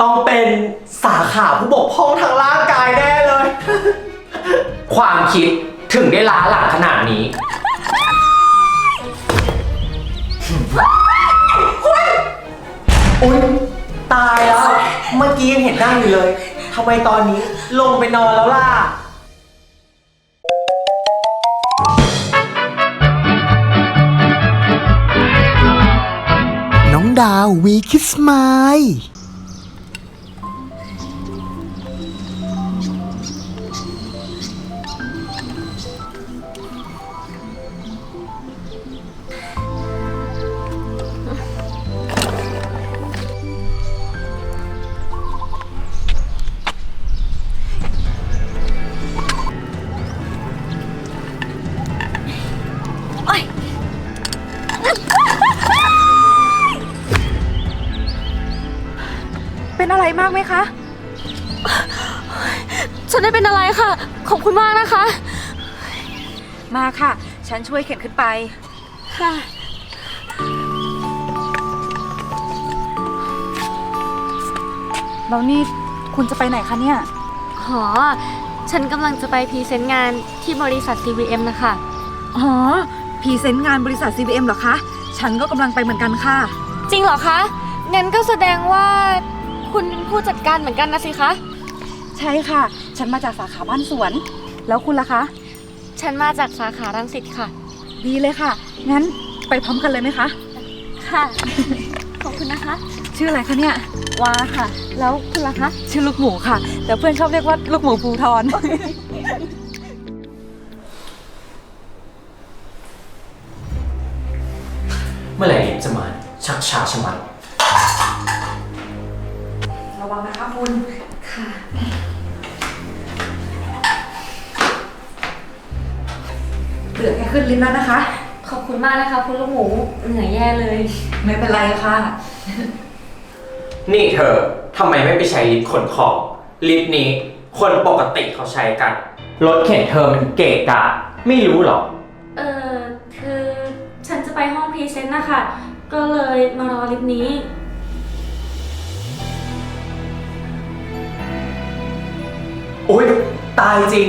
ต้องเป็นสาขาผู้บกพร่องทางร่างกายแน่เลย ความคิดถึงได้ล้าหลังขนาดนี้ อุ๊ย ตายแล้ว เมื่อกี้ยังเห็นนั่งอยู่เลยทำไมตอนนี้ลงไปนอนแล้วล่ะ น้องดาววีคิสมา คุณมากนะคะ มาค่ะ ฉันช่วยเข็นขึ้นไป ค่ะ แล้วนี่คุณจะไปไหนคะเนี่ย หอ ฉันกำลังจะไปพรีเซนต์งานที่บริษัท CVM นะคะ อ๋อพรีเซนต์งานบริษัท CVM เหรอคะ ฉันก็กำลังไปเหมือนกันค่ะ จริงเหรอคะ งั้นก็แสดงว่าคุณเป็นผู้จัดการเหมือนกันนะสิคะ ใช่ค่ะ ฉันมาจากสาขาบ้านสวน แล้วคุณล่ะคะ ฉันมาจากสาขารังสิตค่ะ ดีเลยค่ะ งั้นไปพร้อมกันเลยไหมคะ ค่ะ ขอบคุณนะคะ ชื่ออะไรคะเนี่ย วาค่ะ แล้วคุณล่ะคะ ชื่อลูกหมูค่ะ แต่เพื่อนชอบเรียกว่าลูกหมูภูทร นื่อยแย่เลย ไม่เป็นไรค่ะ นี่เธอทำไมไม่ไปใช้ลิฟต์ขนของ ลิฟต์นี้ คนปกติเขาใช้กัน รถเข็นเธอมันเกะกะ ไม่รู้หรอ เออคือฉันจะไปห้องพรีเซนต์นะคะ ก็เลยมารอลิฟต์นี้ อุ๊ย ตายจริง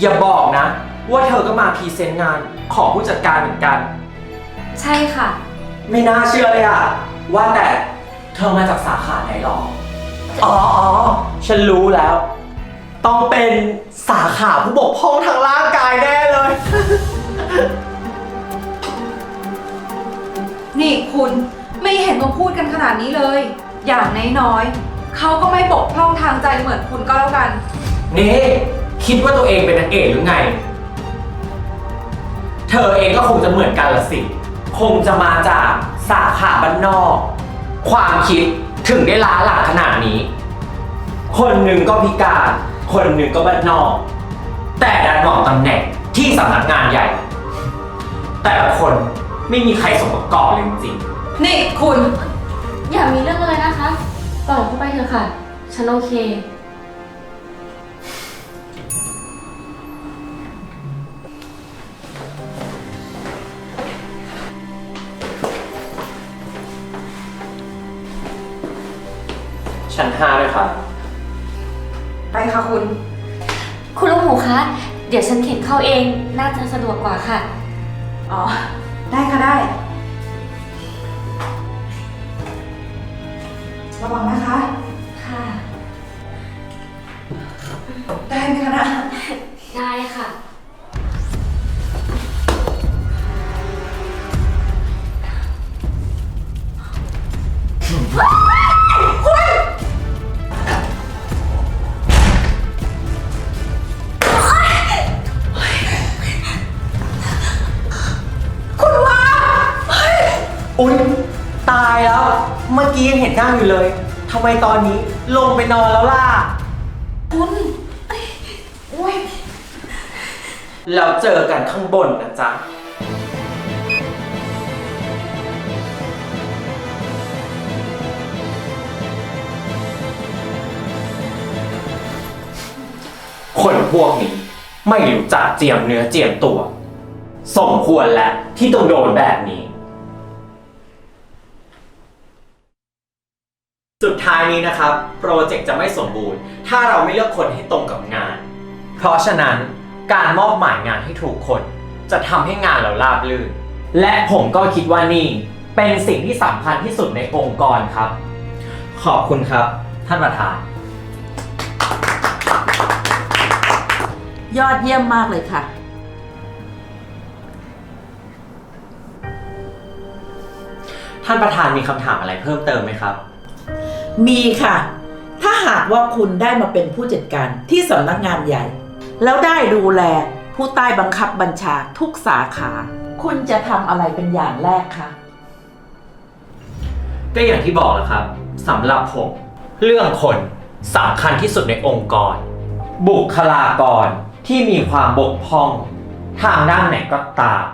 อย่าบอกนะ ว่าเธอก็มาพรีเซนต์งานของผู้จัดการเหมือนกัน ใช่ค่ะ ไม่น่าเชื่อเลยอะว่าแต่เธอมาจากสาขาไหนหรอ อ๋ออ๋อฉันรู้แล้ว ต้องเป็นสาขาผู้บกพร่องทางร่างกายแน่เลย นี่คุณไม่เห็นต้องพูดกันขนาดนี้เลย อย่างน้อยๆเขาก็ไม่บกพร่องทางใจเหมือนคุณก็แล้วกัน นี่ คิดว่าตัวเองเป็นนางเอกหรือไง เธอเองก็คงจะเหมือนกันละสิ คงจะมาจากสาขาบ้านนอก ความคิดถึงได้ล้าหลังขนาดนี้ คนหนึ่งก็พิการ คนหนึ่งก็บ้านนอก แต่ดันหมองตำแหน่งที่สำนักงานใหญ่ แต่ละคนไม่มีใครสมประกอบเลยจริงนี่คุณ อย่ามีเรื่องอะไรนะคะ ปล่อยเข้าไปเถอะค่ะ ฉันโอเค ห้าด้วยครับ ไปค่ะคุณ คุณลูกหมูคะ เดี๋ยวฉันเข็นเข้าเอง น่าจะสะดวกกว่าค่ะ อ๋อ ได้ค่ะได้ ระวังนะคะ ค่ะ ได้ไหมคะนะ ได้ค่ะ อุ๊ย ตายแล้ว เมื่อกี้ยังเห็นนั่งอยู่เลยทำไมตอนนี้ลงไปนอนแล้วล่ะแล้วเจอกันข้างบนนะจ๊ะ คนพวกนี้ ไม่รู้จักเจียมเนื้อเจียมตัว สมควรแล้วที่ต้องโดนแบบนี้ สุดท้ายนี้นะครับ โปรเจกต์จะไม่สมบูรณ์ ถ้าเราไม่เลือกคนให้ตรงกับงาน เพราะฉะนั้นการมอบหมายงานให้ถูกคน จะทำให้งานเราราบรื่น และผมก็คิดว่านี่เป็นสิ่งที่สำคัญที่สุดในองค์กรครับ ขอบคุณครับ ท่านประธาน ยอดเยี่ยมมากเลยค่ะ ท่านประธานมีคำถามอะไรเพิ่มเติมไหมครับ มีค่ะ ถ้าหากว่าคุณได้มาเป็นผู้จัดการที่สำนักงานใหญ่ แล้วได้ดูแลผู้ใต้บังคับบัญชาทุกสาขา คุณจะทำอะไรเป็นอย่างแรกคะก็อย่างที่บอกแหล้วครับสำหรับผม เรื่องคนสำคัญที่สุดในองค์กร บุคลากรที่มีความบกพร่อง ทางด้านไหนก็ตาม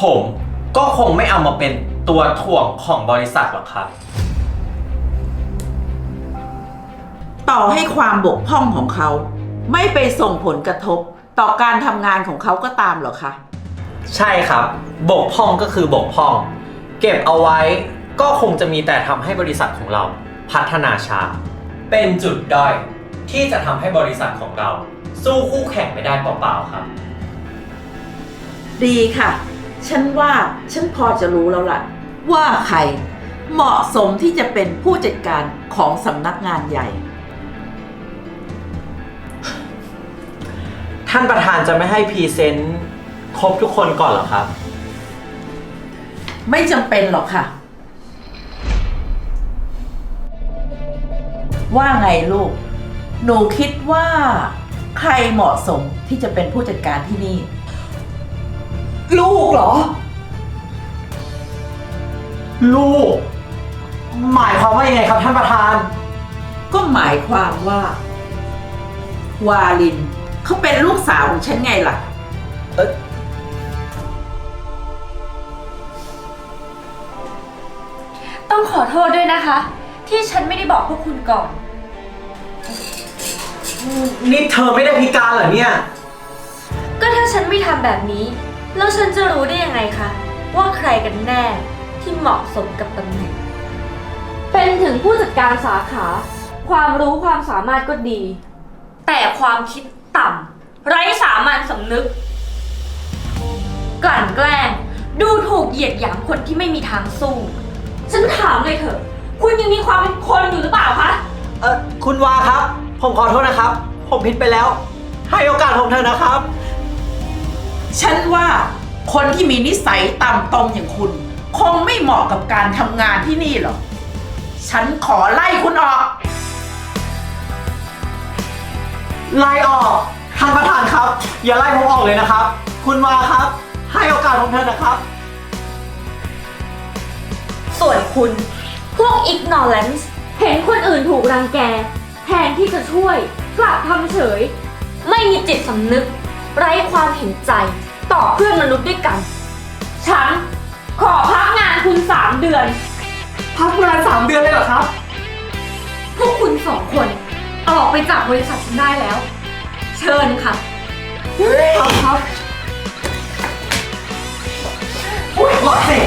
ผมก็คงไม่เอามาเป็นตัวถ่วงของบริษัทหรอกครับ ต่อให้ความบกพร่องของเขา ไม่ไปส่งผลกระทบต่อการทำงานของเขาก็ตามหรอคะ ใช่ครับ บกพร่องก็คือบกพร่อง เก็บเอาไว้ก็คงจะมีแต่ทำให้บริษัทของเรา พัฒนาช้า เป็นจุดด้อยที่จะทำให้บริษัทของเรา สู้คู่แข่งไม่ได้เปล่าๆครับ ดีค่ะ ฉันว่าฉันพอจะรู้แล้วล่ะ ว่าใครเหมาะสมที่จะเป็นผู้จัดการของสำนักงานใหญ่ ท่านประธานจะไม่ให้พรีเซนต์ครบทุกคนก่อนเหรอครับ ไม่จำเป็นหรอกค่ะ ว่าไงลูก หนูคิดว่า ใครเหมาะสมที่จะเป็นผู้จัดการที่นี่ ลูกเหรอ ลูก หมายความว่ายังไงครับท่านประธาน ก็หมายความว่า วาลิน เขาเป็นลูกสาวของฉันไงล่ะต้องขอโทษด้วยนะคะ ที่ฉันไม่ได้บอกพวกคุณก่อน นี่เธอไม่ได้พิการเหรอเนี่ย ก็ถ้าฉันไม่ทำแบบนี้ แล้วฉันจะรู้ได้ยังไงคะ ว่าใครกันแน่ที่เหมาะสมกับตำแหน่ง เป็นถึงผู้จัดการสาขา ความรู้ความสามารถก็ดี แต่ความคิด ต่ำไร้สามัญสำนึก กลั่นแกล้ง ดูถูกเหยียดหยามคนที่ไม่มีทางสู้ ฉันถามเลยเถอะ คุณยังมีความเป็นคนอยู่หรือเปล่าคะ เออคุณวาครับ ผมขอโทษนะครับ ผมผิดไปแล้ว ให้โอกาสผมเถอะนะครับ ฉันว่าคนที่มีนิสัยต่ำตรงอย่างคุณ คงไม่เหมาะกับการทำงานที่นี่หรอก ฉันขอไล่คุณออก ไล่ออกท่านประธานครับ อย่าไล่ผมออกเลยนะครับ คุณวาครับ ให้โอกาสผมเถอะนะครับ ส่วนคุณ พวก ignorance เห็นคนอื่นถูกรังแก แทนที่จะช่วย กลับทำเฉย ไม่มีจิตสำนึก ไร้ความเห็นใจต่อเพื่อนมนุษย์ด้วยกัน ฉัน ขอพักงานคุณสามเดือน พักงานสามเดือนเลยเหรอครับ พวกคุณสองคน ออกไปจากบริษัทฉันได้แล้ว เชิญค่ะครับครับอุ้ยหมดสิ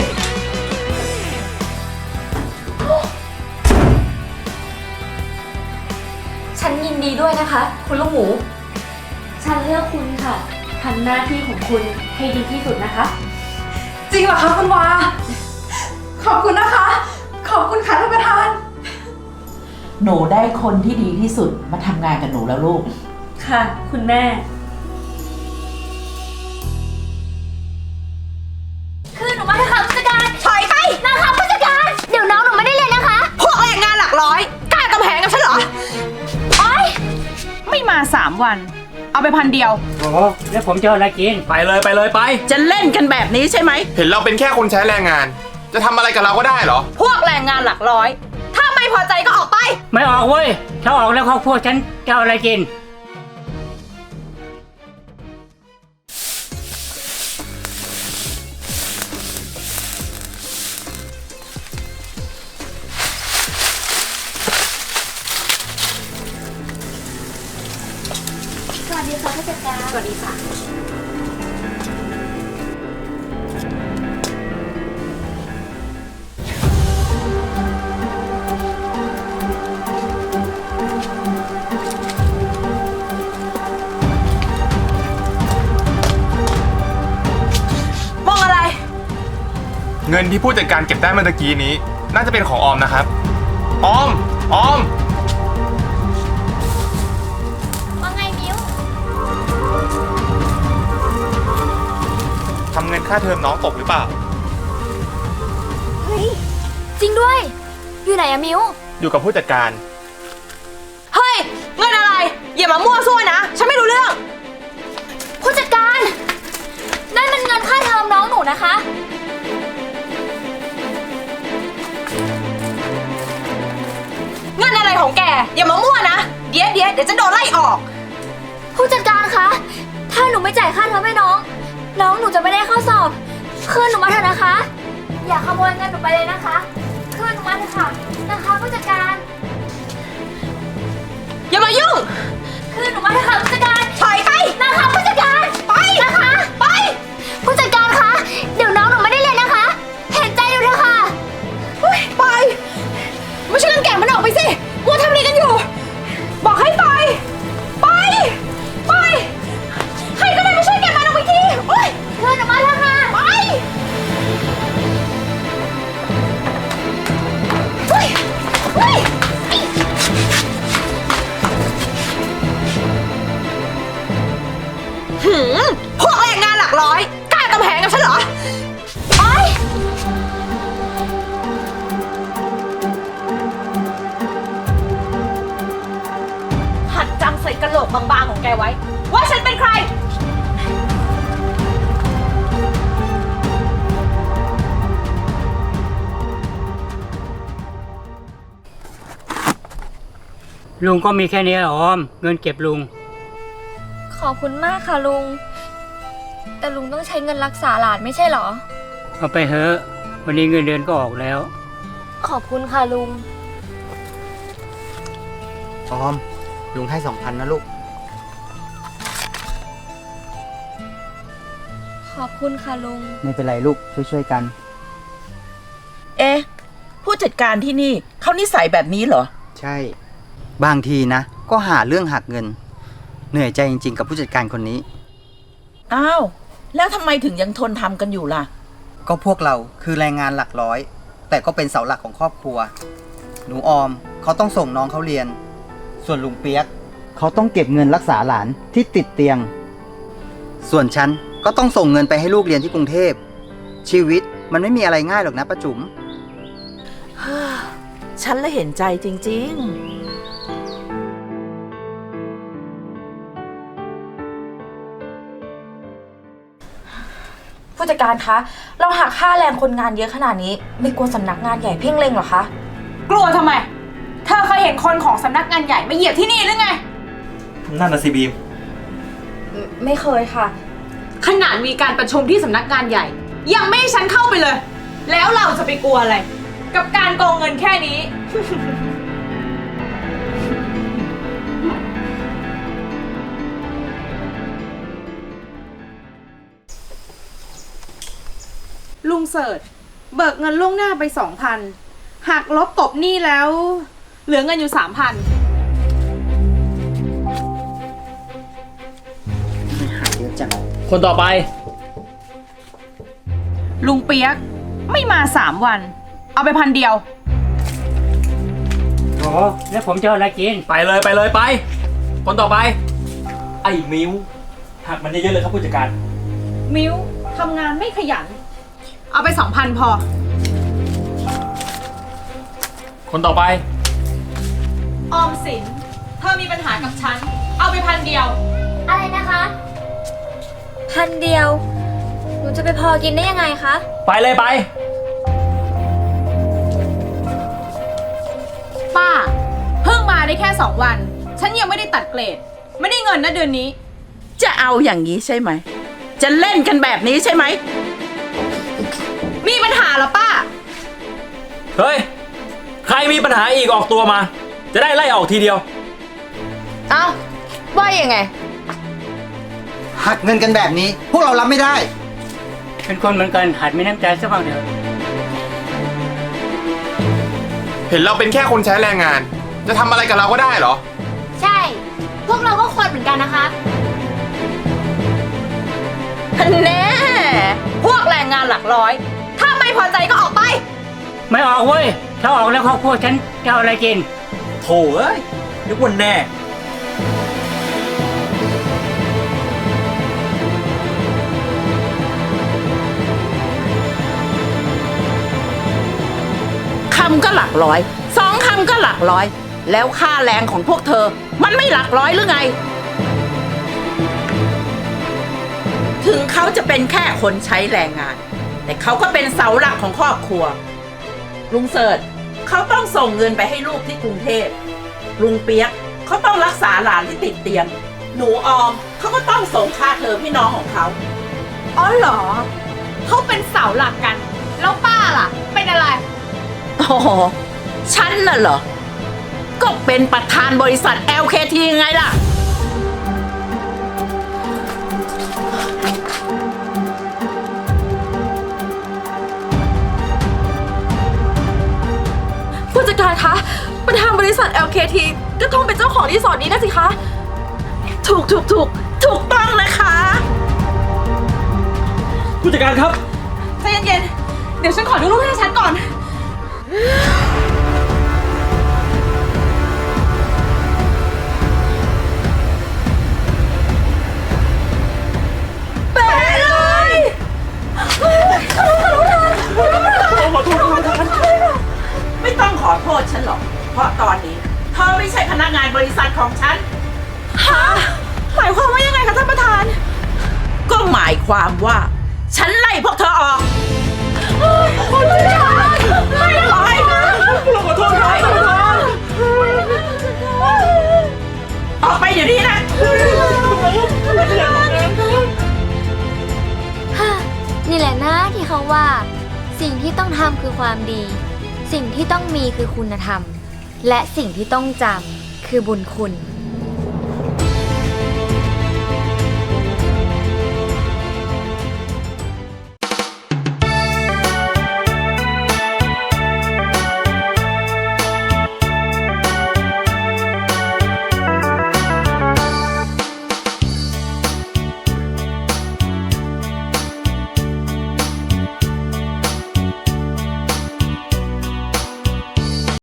ฉันยินดีด้วยนะคะ คุณลูกหมู ฉันเลือกคุณค่ะทำหน้าที่ของคุณให้ดีที่สุดนะคะ จริงเหรอคะคุณวา ขอบคุณนะคะ ขอบคุณค่ะท่านประธาน หนูได้คนที่ดีที่สุดมาทำงานกับหนูแล้วลูก ค่ะ คุณแม่ คือหนูมาค่ะผู้จัดการถอยไปนะคะผู้จัดการ เดี๋ยวน้องหนูไม่ได้เลยนะคะ พวกแรงงานหลักร้อยกล้ากำแพงกับฉันเหรอ โอ๊ย ไม่มาสามวัน เอาไปพันเดียว โอ้โหแล้วผมจะเอาอะไรกิน ไปเลยไปเลยไป จะเล่นกันแบบนี้ใช่ไหม เห็นเราเป็นแค่คนใช้แรงงาน จะทำอะไรกับเราก็ได้เหรอ พวกแรงงานหลักร้อยถ้าไม่ พอใจก็ออกไป ไม่ออกเว้ย ถ้าออกแล้วครอบครัวฉันจะเอาอะไรกิน เงินที่ผู้จัดการเก็บได้เมื่อตะกี้นี้ น่าจะเป็นของออมนะครับ ออม ออม ว่าไงมิวทำเงินค่าเทอมน้องตกหรือเปล่า เฮ้ย จริงด้วย อยู่ไหนอะมิวอยู่กับผู้จัดการ เฮ้ย เงินอะไร อย่ามามั่วซั่วนะ ฉันไม่รู้เรื่อง ผู้จัดการนั่นมันเงินค่าเทอมน้องหนูนะคะ ของแก อย่ามามั่วนะ เดี๋ยวเดี๋ยวเดี๋ยวจะโดนไล่ออก ผู้จัดการคะ ถ้าหนูไม่จ่ายค่าเทอมให้น้อง น้องหนูจะไม่ได้เข้าสอบ คืนหนูมาเถอะนะคะ อย่าขโมยเงินหนูไปเลยนะคะ คืนหนูมาเถอะค่ะ นะคะผู้จัดการ อย่ามายุ่ง คืนหนูมาเถอะค่ะผู้จัดการ ถอยไป นะคะผู้ บางๆของแกไว้ ว่าฉันเป็นใคร ลุงก็มีแค่นี้ออม เงินเก็บลุง ขอบคุณมากค่ะลุง แต่ลุงต้องใช้เงินรักษาหลานไม่ใช่เหรอ เอาไปเถอะวันนี้เงินเดือนก็ออกแล้ว ขอบคุณค่ะลุง ออม ลุงให้สองพันนะลูก ขอบคุณค่ะลุง ไม่เป็นไรลูกช่วยๆกัน เอ๊ะ ผู้จัดการที่นี่เขานิสัยแบบนี้เหรอ ใช่ บางทีนะ ก็หาเรื่องหักเงิน เหนื่อยใจจริง ๆ กับผู้จัดการคนนี้ อ้าว แล้วทำไมถึงยังทนทำกันอยู่ล่ะ ก็พวกเราคือแรงงานหลักร้อย แต่ก็เป็นเสาหลักของครอบครัว หนูออมเขาต้องส่งน้องเขาเรียน ส่วนลุงเปียก เขาต้องเก็บเงินรักษาหลานที่ติดเตียง ส่วนฉัน ก็ต้องส่งเงินไปให้ลูกเรียนที่กรุงเทพ ชีวิตมันไม่มีอะไรง่ายหรอกนะป้าจุ๋ม ฉันละเห็นใจจริงๆผู้จัดการคะ เราหักค่าแรงคนงานเยอะขนาดนี้ ไม่กลัวสำนักงานใหญ่เพ่งเล็งเหรอคะ กลัวทำไม เธอเคยเห็นคนของสำนักงานใหญ่มาเหยียบที่นี่หรือไง นั่นน่ะสิบีม ไม่เคยค่ะข นาดมีการประชุมที่สำนักงานใหญ่ ยังไม่ให้ฉันเข้าไปเลย แล้วเราจะไปกลัวอะไร กับการโกงเงินแค่นี้ ลุงเสิร์ชเบิกเงินล่วงหน้าไปสองพันหักลบกบหนี้แล้ว เหลือเงินอยู่สามพัน คนต่อไป ลุงเปียกไม่มาสามวัน เอาไปพันเดียว โอ้แล้วผมจะเอาอะไรกิน ไปเลยไปเลยไป คนต่อไป ไอ้มิวหักมันเยอะๆเลยครับผู้จัดการ มิวทำงานไม่ขยัน เอาไปสองพันพอ คนต่อไป ออมสิน เธอมีปัญหากับฉัน เอาไปพันเดียว อะไรนะคะ พันเดียว หนูจะไปพอกินได้ยังไงคะ ไปเลยไป ป้า เพิ่งมาได้แค่สองวัน ฉันยังไม่ได้ตัดเกรด ไม่ได้เงินนะเดือนนี้ จะเอาอย่างนี้ใช่ไหม จะเล่นกันแบบนี้ใช่ไหม มีปัญหาเหรอป้า เฮ้ย ใครมีปัญหาอีกออกตัวมา จะได้ไล่ออกทีเดียว เอ้าว่ายังไง หักเงินกันแบบนี้ พวกเรารับไม่ได้ เป็นคนเหมือนกันหัดมีน้ำใจสักบ้างเถอะเห็นเราเป็นแค่คนใช้แรงงาน จะทำอะไรกับเราก็ได้เหรอ ใช่ พวกเราก็คนเหมือนกันนะคะ แน่ พวกแรงงานหลักร้อย ถ้าไม่พอใจก็ออกไป ไม่ออกเว้ยถ้าออกแล้วครอบครัวฉันจะเอาอะไรกิน โถเอ้ยนึกว่าแน่ำก็หลักร้อย สองคำก็หลักร้อย แล้วค่าแรงของพวกเธอ มันไม่หลักร้อยหรือไง ถึงเขาจะเป็นแค่คนใช้แรงงาน แต่เขาก็เป็นเสาหลักของครอบครัว ลุงเสิร์ชเขาต้องส่งเงินไปให้ลูกที่กรุงเทพ ลุงเปียกเขาต้องรักษาหลานที่ติดเตียง หนูออมเขาก็ต้องส่งค่าเทอมพี่น้องของเขา อ๋อเหรอ เขาเป็นเสาหลักกัน แล้วป้าล่ะ เป็นอะไร โอ้โหฉันน่ะเหรอ ก็เป็นประธานบริษัท LKT ยังไงล่ะ ผู้จัดการคะประธานบริษัท LKT ก็ต้องเป็นเจ้าของรีสอร์ทนี้นะสิคะ ถูกถูกถูกถูกต้องนะคะ ผู้จัดการครับ ใจเย็นๆ เดี๋ยวฉันขอดูรูปให้ฉันก่อน เป๊ะเลยขอโทษขอโทษค่ะไม่ต้องขอโทษฉันหรอก เพราะตอนนี้เธอไม่ใช่พนักงานบริษัทของฉัน ฮะหมายความว่ายังไงคะท่านประธาน ก็หมายความว่า ฉันไล่พวกเธอออก คุณผู้จัดการไม่ไหวนะขอโทษครับท่านประธานออกไปอยู่นี่นะฮ่านี่แหละนะที่เขาว่า สิ่งที่ต้องทำคือความดี สิ่งที่ต้องมีคือคุณธรรม และสิ่งที่ต้องจำคือบุญคุณ